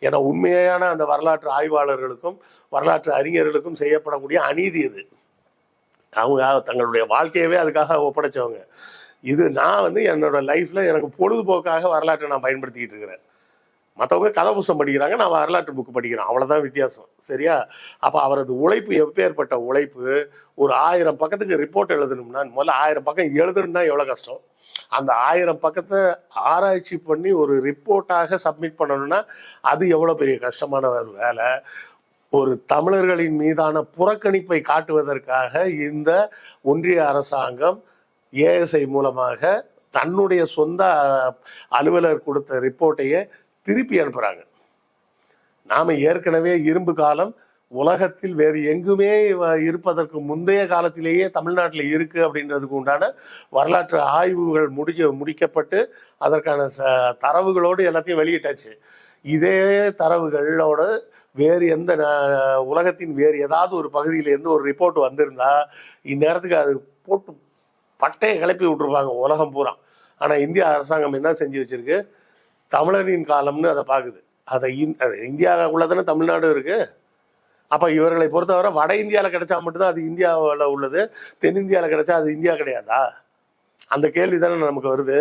ஏன்னா உண்மையான அந்த வரலாற்று ஆய்வாளர்களுக்கும் வரலாற்று அறிஞர்களுக்கும் செய்யப்படக்கூடிய அநீதி இது. அவங்க தங்களுடைய வாழ்க்கையவே அதுக்காக ஒப்படைச்சவங்க. இது நான் வந்து என்னோட லைஃப்ல எனக்கு பொழுதுபோக்காக வரலாற்றை நான் பயன்படுத்திக்கிட்டு இருக்கிறேன். மற்றவங்க கதை படிக்கிறாங்க நான் வரலாற்று புக்கு படிக்கிறேன். அவ்வளோதான் வித்தியாசம். சரியா? அப்போ அவரது உழைப்பு எப்பேற்பட்ட உழைப்பு ஒரு ஆயிரம் பக்கத்துக்கு ரிப்போர்ட் எழுதணும்னா முதல்ல ஆயிரம் பக்கம் எழுதணும்னா எவ்வளோ கஷ்டம்? அந்த ஆயிரம் பக்கத்தை ஆராய்ச்சி பண்ணி ஒரு ரிப்போர்ட்டாக சப்மிட் பண்ணணும்னா அது எவ்வளோ பெரிய கஷ்டமான ஒரு வேலை. ஒரு தமிழர்களின் மீதான புறக்கணிப்பை காட்டுவதற்காக இந்த ஒன்றிய அரசாங்கம் ஏஎஸ்ஐ மூலமாக தன்னுடைய சொந்த அலுவலர் கொடுத்த ரிப்போர்ட்டையே திருப்பி அனுப்புகிறாங்க நாம் ஏற்கனவே இரும்பு காலம் உலகத்தில் வேறு எங்குமே வ- இருப்பதற்கு முந்தைய காலத்திலேயே தமிழ்நாட்டில் இருக்கு அப்படின்றதுக்கு உண்டான வரலாற்று ஆய்வுகள் முடிக்க முடிக்கப்பட்டு அதற்கான ச தரவுகளோடு எல்லாத்தையும் வெளியிட்டாச்சு. இதே தரவுகளோட வேறு எந்த உலகத்தின் வேறு ஏதாவது ஒரு பகுதியிலேருந்து ஒரு ரிப்போர்ட் வந்திருந்தா இந்நேரத்துக்கு அது போட்டு பட்டையை கிளப்பி விட்டுருப்பாங்க உலகம் பூரா. ஆனால் இந்திய அரசாங்கம் என்ன செஞ்சு வச்சிருக்கு? தமிழரின் காலம்னு அதை பார்க்குது. அதை இந் தானே தமிழ்நாடு இருக்குது அப்போ இவர்களை பொறுத்தவரை வட இந்தியாவில் கிடைச்சா மட்டும்தான் அது இந்தியாவில் உள்ளது தென்னிந்தியாவில் கிடைச்சா அது இந்தியா கிடையாதா? அந்த கேள்வி தானே நமக்கு வருது.